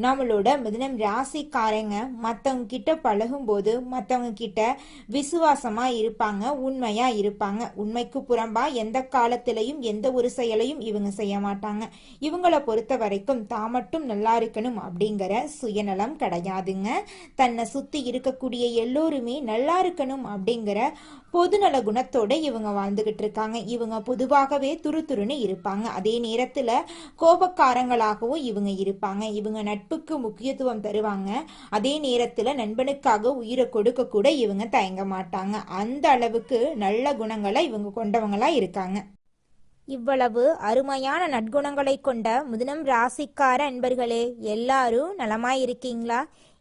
நம்மளோட மிதுனம் ராசிக்காரங்க மற்றவங்க கிட்ட பழகும்போது மற்றவங்க கிட்ட விசுவாசமா இருப்பாங்க உண்மையா இருப்பாங்க. உண்மைக்கு புறம்பா எந்த காலத்திலையும் எந்த ஒரு செயலையும் இவங்க செய்ய மாட்டாங்க. இவங்களை பொறுத்த வரைக்கும் தான் மட்டும் நல்லா இருக்கணும் அப்படிங்கிற சுயநலம் கிடையாதுங்க. தன்னை சுத்தி இருக்கக்கூடிய எல்லோருமே நல்லா இருக்கணும் அப்படிங்கிற பொதுநல குணத்தோட இவங்க வாழ்ந்துகிட்டு இருக்காங்க. இவங்க பொதுவாகவே துருதுருன்னு இருப்பாங்க. அதே நேரத்துல கோபக்காரங்களாகவும் இவங்க இருப்பாங்க. இவங்க நட்புக்கு முக்கியத்துவம் தருவாங்க. அதே நேரத்தில் நண்பனுக்காக உயிரை கொடுக்க கூட இவங்க தயங்க மாட்டாங்க. அந்த அளவுக்கு நல்ல குணங்களை இவங்க கொண்டவங்களா இருக்காங்க. இவ்வளவு அருமையான நற்குணங்களை கொண்ட முதனம் ராசிக்கார அன்பர்களே எல்லாரும் நலமாயிருக்கீங்களா?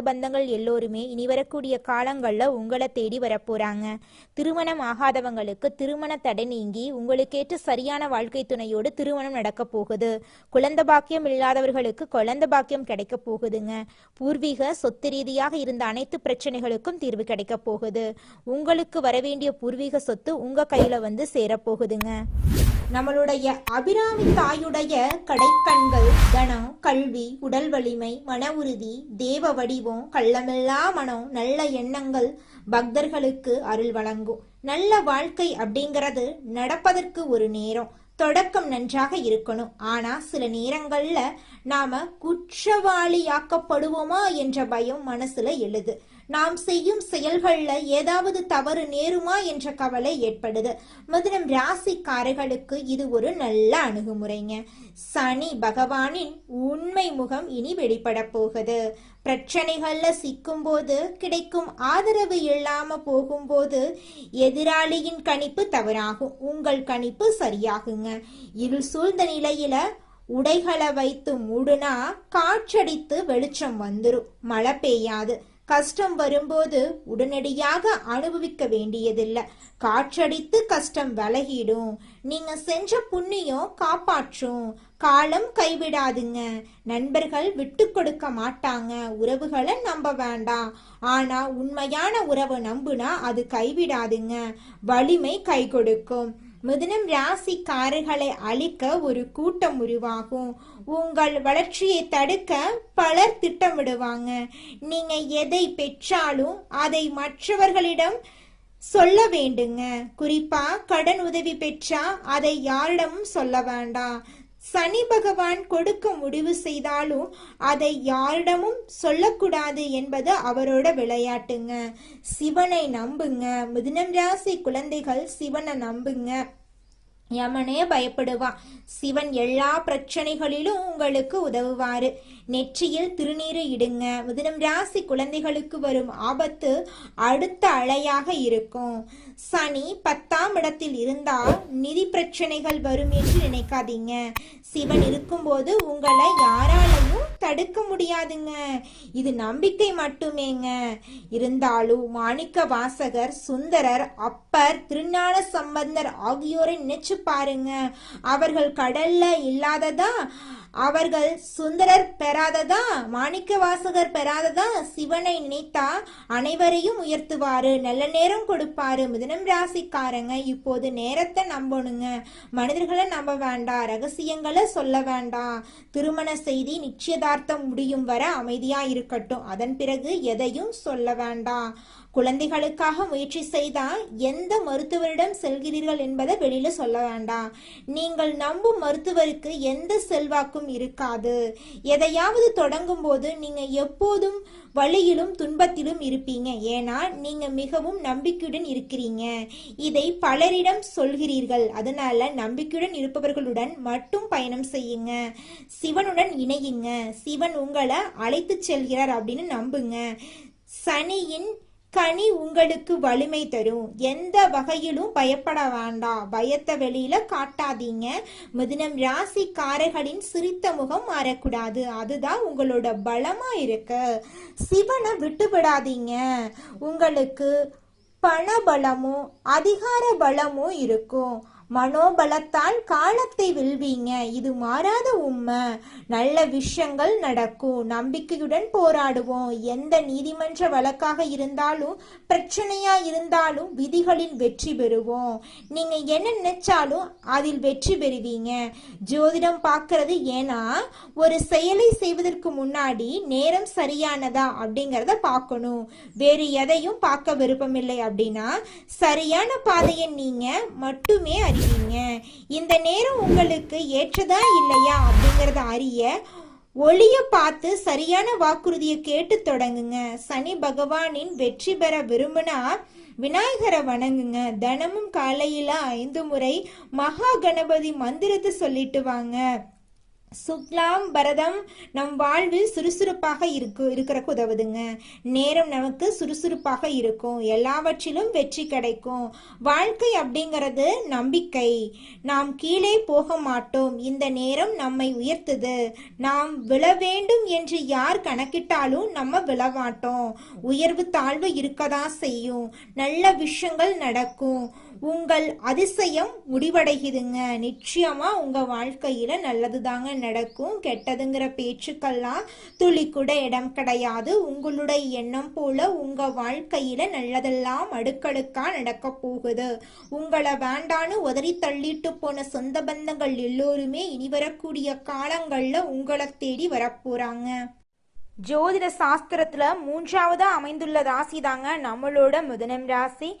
பந்தங்கள் எல்லோருமே இனி வரக்கூடிய காலங்களில் உங்களை தேடி வரப்போறாங்க. திருமணம் ஆகாதவங்களுக்கு திருமண தடை நீங்கி உங்களுக்கேற்ற சரியான வாழ்க்கை துணையோடு திருமணம் நடக்க போகுது. குழந்தை பாக்கியம் இல்லாதவர்களுக்கு குழந்தை பாக்கியம் கிடைக்க போகுதுங்க. பூர்வீக சொத்து ரீதியாக இருந்த அனைத்து பிரச்சனைகளுக்கும் தீர்வு கிடைக்க போகுது. உங்களுக்கு வரவேண்டிய பூர்வீக சொத்து உங்க கையில வந்து சேரப்போகுதுங்க நம்மளுடைய அபிராமி தாயுடைய கடைக்கண்கள் தனம் கல்வி உடல் வலிமை மன உறுதி தேவ வடிவம் கள்ளமில்லா மனம் நல்ல எண்ணங்கள் பக்தர்களுக்கு அருள் வழங்கும். நல்ல வாழ்க்கை அப்படிங்கிறது நடப்பதற்கு ஒரு நேரம் தொடக்கம் நன்றாக இருக்கணும். ஆனா சில நேரங்கள்ல நாம குற்றவாளியாக்கப்படுவோமா என்ற பயம் மனசுல எழுது. நாம் செய்யும் செயல்கள்ல ஏதாவது தவறு நேருமா என்ற கவலை ஏற்படுது. மதுரம் ராசிக்காரர்களுக்கு இது ஒரு நல்ல அணுகுமுறைங்க. சனி பகவானின் உண்மை முகம் இனி வெளிப்பட போகுது. பிரச்சனைகள்ல சிக்கும்போது கிடைக்கும் ஆதரவு இல்லாம போகும்போது எதிராளியின் கணிப்பு தவறாகும். உங்கள் கணிப்பு சரியாகுங்க. இருள் சூழ்ந்த நிலையில உடைகளை வைத்து மூடுனா காற்றடித்து வெளிச்சம் வந்துடும் மழை பெய்யாது. கஷ்டம் வரும்போது உடனடியாக அனுபவிக்க வேண்டியதில்லை. காற்றடித்து கஷ்டம் விலகிடும். நீங்க செஞ்ச புண்ணியம் காப்பாற்றும். காலம் கைவிடாதுங்க. நண்பர்கள் விட்டு கொடுக்க மாட்டாங்க. உறவுகளை நம்ப வேண்டாம். ஆனா உண்மையான உறவை நம்புனா அது கைவிடாதுங்க. வலிமை கை கொடுக்கும் மிதுனம் ராசிக்காரர்களை அழிக்க ஒரு கூட்டம் உருவாகும். உங்கள் வளர்ச்சியை தடுக்க பலர் திட்டமிடுவாங்க. நீங்க எதை பெற்றாலும் அதை மற்றவர்களிடம் சொல்ல வேண்டுங்க. குறிப்பா கடன் உதவி பெற்றா அதை யாரிடமும் சொல்ல வேண்டாம். சனி பகவான் கொடுக்க முடிவு செய்தாலும் அதை யாரிடமும் சொல்லக்கூடாது என்பது அவரோட விளையாட்டுங்க. சிவனை நம்புங்க. மிதுனம் ராசி குழந்தைகள் சிவனை நம்புங்க. யமனே பயப்படுவான் சிவன் எல்லா பிரச்சனைகளிலும் உங்களுக்கு உதவுவாரு. நெற்றியில் திருநீரை இடுங்க. மிதுனம் ராசி குழந்தைகளுக்கு வரும் ஆபத்து அடுத்த அலையாக இருக்கும். சனி பத்தாம் இடத்தில் இருந்தால் நிதி பிரச்சனைகள் வரும் என்று நினைக்காதீங்க. சிவன் இருக்கும்போது உங்களை யாராலையும் தடுக்க முடியாதுங்க. இது நம்பிக்கை மட்டுமேங்க. இருந்தாலும் மாணிக்க வாசகர் சுந்தரர் அப்பர் திருஞான சம்பந்தர் ஆகியோரை நினைச்சு பாருங்க. அவர்கள் கடல்ல இல்லாததா? அவர்கள் சுந்தரர் பெறாததா? மாணிக்க வாசகர் பெறாததா? சிவனை நினைத்தா அனைவரையும் உயர்த்துவாரு. நல்ல நேரம் கொடுப்பாரு. மிதனம் ராசிக்காரங்க இப்போது நேரத்தை நம்பணுங்க. மனிதர்களை நம்ப வேண்டாம். ரகசியங்களை சொல்ல வேண்டாம். திருமண செய்தி நிச்சயதா நிச்சயதார்த்தம் முடியும் வர அமைதியா இருக்கட்டும் அதன் பிறகு எதையும் சொல்ல வேண்டாம். குழந்தைகளுக்காக முயற்சி செய்தால் எந்த மருத்துவரிடம் செல்கிறீர்கள் என்பதை வெளியில சொல்ல வேண்டாம். நீங்கள் நம்பும் மருத்துவருக்கு எந்த செல்வாக்கும் இருக்காது. எதையாவது தொடங்கும் போது நீங்க எப்போதும் வழியிலும் துன்பத்திலும் இருப்பீங்க. ஏன்னா நீங்க மிகவும் நம்பிக்கையுடன் இருக்கிறீங்க. இதை பலரிடம் சொல்கிறீர்கள். அதனால நம்பிக்கையுடன் இருப்பவர்களுடன் மட்டும் பயணம் செய்யுங்க. சிவனுடன் இணையுங்க. சிவன் உங்களை அழைத்து செல்கிறார் அப்படின்னு நம்புங்க. சனியின் கனி உங்களுக்கு வலிமை தரும். எந்த வகையிலும் பயப்பட வேண்டாம் பயத்தை வெளியில காட்டாதீங்க. மிதுனம் ராசிக்காரர்களின் சிரித்த முகம் மாறக்கூடாது. அதுதான் உங்களோட பலமா இருக்கு. சிவனை விட்டு விடாதீங்க. உங்களுக்கு பண பலமும் அதிகார பலமும் இருக்கும். மனோபலத்தால் காலத்தை வெல்வீங்க. இது மாறாத உண்மை. நல்ல விஷயங்கள் நடக்கும். நம்பிக்கையுடன் போராடுவோம். எந்த நீதிமன்ற வழக்காக இருந்தாலும் பிரச்சனையா இருந்தாலும் விதிகளில் வெற்றி பெறுவோம். நீங்க என்ன நினைச்சாலும் அதில் வெற்றி பெறுவீங்க. ஜோதிடம் பார்க்கறது ஏன்னா ஒரு செயலை செய்வதற்கு முன்னாடி நேரம் சரியானதா அப்படிங்கிறத பார்க்கணும். வேறு எதையும் பார்க்க விருப்பமில்லை அப்படின்னா சரியான பாதையை நீங்க மட்டுமே அறிவீங்க இந்த நேரம் உங்களுக்கு ஏற்றதா இல்லையா அப்படிங்கறத அறிய ஒளிய பார்த்து சரியான வாக்குறுதியை கேட்டு தொடங்குங்க. சனி பகவானின் வெற்றி பெற விரும்பினா விநாயகரை வணங்குங்க. தினமும் காலையில ஐந்து முறை மகா கணபதி மந்திரத்தை சொல்லிட்டு வாங்க. சுக்லாம் பரதம் நம் வாழ்வில் சுறுசுறுப்பாக இருக்கு இருக்கிறக்கு உதவுதுங்க. நேரம் நமக்கு சுறுசுறுப்பாக இருக்கும். எல்லாவற்றிலும் வெற்றி கிடைக்கும். வாழ்க்கை அப்படிங்கிறது நம்பிக்கை. நாம் கீழே போக மாட்டோம். இந்த நேரம் நம்மை உயர்த்துது. நாம் விழ வேண்டும் என்று யார் கணக்கிட்டாலும் நம்ம விழ மாட்டோம். உயர்வு தாழ்வு இருக்கதான் செய்யும். நல்ல விஷயங்கள் நடக்கும். உங்கள் அதிசயம் முடிவடையுதுங்க நிச்சயமா உங்க வாழ்க்கையில நல்லது தாங்க நடக்கும். கெட்டதுங்கிற பேச்சுக்கெல்லாம் துளி கூட இடம் கிடையாது. உங்களுடைய எண்ணம் போல உங்க வாழ்க்கையில நல்லதெல்லாம் அடுக்கடுக்கா நடக்க போகுது. உங்களை வேண்டான்னு உதறி தள்ளிட்டு போன சொந்த பந்தங்கள் எல்லோருமே இனி வரக்கூடிய காலங்கள்ல உங்களை தேடி வரப்போறாங்க ஜோதிட சாஸ்திரத்துல மூன்றாவதா அமைந்துள்ள ராசி தாங்க நம்மளோட முதனம் ராசி.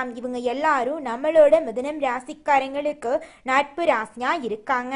சொல்லலாம் இவங்க எல்லாரும் நம்மளோட மிதனம் ராசிக்காரங்களுக்கு நட்பு ராசியா இருக்காங்க.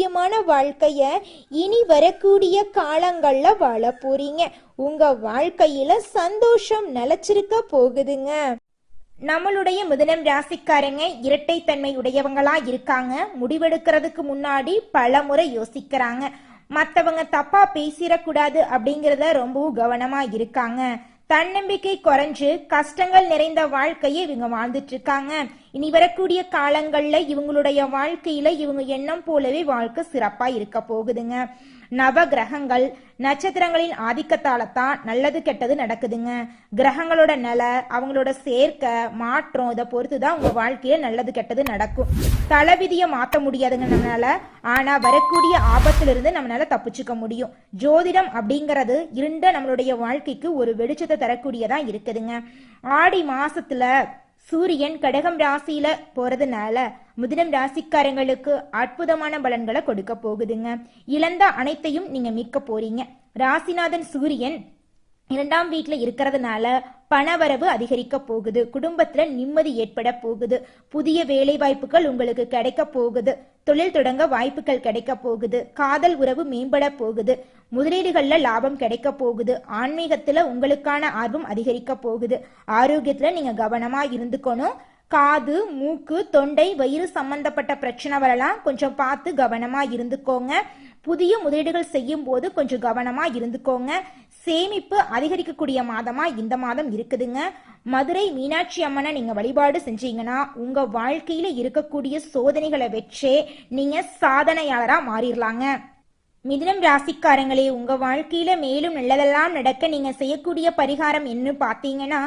ஆரோக்கியமான வாழ்க்கைய இனி வரக்கூடிய காலங்கள்ல வாழ போறீங்க. உங்க வாழ்க்கையில சந்தோஷம் நிலைச்சிருக்க போகுதுங்க. நம்மளுடைய மிதுனம் ராசிக்காரங்க இரட்டைத்தன்மை உடையவங்களா இருக்காங்க. முடிவெடுக்கிறதுக்கு முன்னாடி பல முறை யோசிக்கிறாங்க. மற்றவங்க தப்பா பேசிடக்கூடாது அப்படிங்கிறத ரொம்பவும் கவனமா இருக்காங்க. தன்னம்பிக்கை குறைஞ்சு கஷ்டங்கள் நிறைந்த வாழ்க்கையை இவங்க வாழ்ந்துட்டு இருக்காங்க. இனி வரக்கூடிய காலங்கள்ல இவங்களுடைய வாழ்க்கையில இவங்க எண்ணம் போலவே வாழ்க்கை சிறப்பா இருக்க போகுதுங்க. நவ கிரகங்கள் நட்சத்திரங்களின் ஆதிக்கத்தால தான் நல்லது கெட்டது நடக்குதுங்க. கிரகங்களோட நில அவங்களோட சேர்க்கை மாற்றம் இதை பொறுத்து தான் உங்க வாழ்க்கையில நல்லது கெட்டது நடக்கும். தளவிதியை மாத்த முடியாதுங்க நம்மளால. ஆனா வரக்கூடிய ஆபத்திலிருந்து நம்மளால தப்பிச்சுக்க முடியும். ஜோதிடம் அப்படிங்கிறது இருண்ட நம்மளுடைய வாழ்க்கைக்கு ஒரு வெளிச்சத்தை தரக்கூடியதா இருக்குதுங்க. ஆடி மாசத்துல சூரியன் கடகம் ராசியில போறதுனால முதினம் ராசிக்காரங்களுக்கு அற்புதமான பலன்களை கொடுக்க போகுதுங்க. இழந்த அனைத்தையும் நீங்க மீட்க போறீங்க. ராசிநாதன் சூரியன் இரண்டாம் வீட்டில் இருக்கிறதுனால பணவரவு அதிகரிக்க போகுது. குடும்பத்துல நிம்மதி ஏற்பட போகுது. புதிய வேலை வாய்ப்புகள் உங்களுக்கு கிடைக்க போகுது. தொழில் தொடங்க வாய்ப்புகள் கிடைக்க போகுது. காதல் உறவு மேம்பட போகுது. முதலீடுகள்ல லாபம் கிடைக்க போகுது. ஆன்மீகத்துல உங்களுக்கான ஆர்வம் அதிகரிக்க போகுது. ஆரோக்கியத்துல நீங்க கவனமா இருந்துக்கணும். காது மூக்கு தொண்டை வயிறு சம்பந்தப்பட்ட பிரச்சனை வரலாம் கொஞ்சம் பார்த்து கவனமா இருந்துக்கோங்க. புதிய முதலீடுகள் செய்யும் போது கொஞ்சம் கவனமா இருந்துக்கோங்க. சேமிப்பு அதிகரிக்கக்கூடிய மாதமா இந்த மாதம் இருக்குதுங்க. மதுரை மீனாட்சி அம்மனை நீங்க வழிபாடு செஞ்சீங்கன்னா உங்க வாழ்க்கையில இருக்கக்கூடிய சோதனைகளை வச்சே நீங்க சாதனையாளரா மாறிடலாங்க. மிதுனம் ராசிக்காரங்களே உங்க வாழ்க்கையில மேலும் நல்லதெல்லாம் நடக்க நீங்க செய்யக்கூடிய பரிகாரம் என்ன பாத்தீங்கன்னா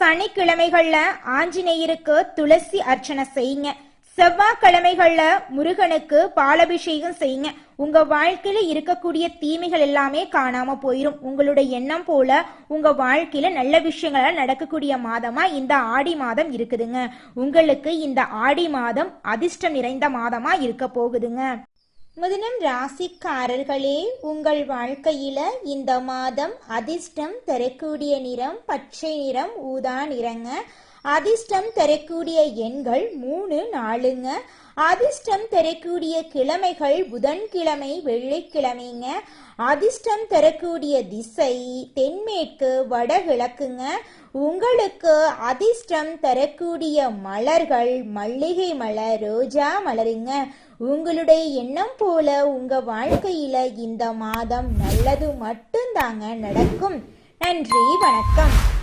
சனிக்கிழமைகள்ல ஆஞ்சநேயருக்கு துளசி அர்ச்சனை செய்யுங்க. செவ்வாய்க்கிழமைகள்ல முருகனுக்கு பாலபிஷேகம் செய்யுங்க. உங்க வாழ்க்கையில இருக்கக்கூடிய தீமைகள் எல்லாமே காணாம போயிரும். உங்களுடைய எண்ணம் போல உங்க வாழ்க்கையில நல்ல விஷயங்கள் நடக்கக்கூடிய மாதமா இந்த ஆடி மாதம் இருக்குதுங்க. உங்களுக்கு இந்த ஆடி மாதம் அதிர்ஷ்டம் நிறைந்த மாதமா இருக்க போகுதுங்க. முதனம் ராசிக்காரர்களே உங்கள் வாழ்க்கையில இந்த மாதம் அதிர்ஷ்டம் தரக்கூடிய நிறம் பச்சை நிறம் ஊதா நிறங்க. அதிர்ஷ்டம் தரக்கூடிய எண்கள் மூணு நாலுங்க. அதிர்ஷ்டம் தரக்கூடிய கிழமைகள் புதன்கிழமை வெள்ளிக்கிழமைங்க. அதிர்ஷ்டம் தரக்கூடிய திசை தென்மேற்கு வடகிழக்குங்க. உங்களுக்கு அதிர்ஷ்டம் தரக்கூடிய மலர்கள் மல்லிகை மலர் ரோஜா மலருங்க. உங்களுடைய எண்ணம் போல உங்க வாழ்க்கையில இந்த மாதம் நல்லது மட்டும்தாங்க நடக்கும். நன்றி வணக்கம்.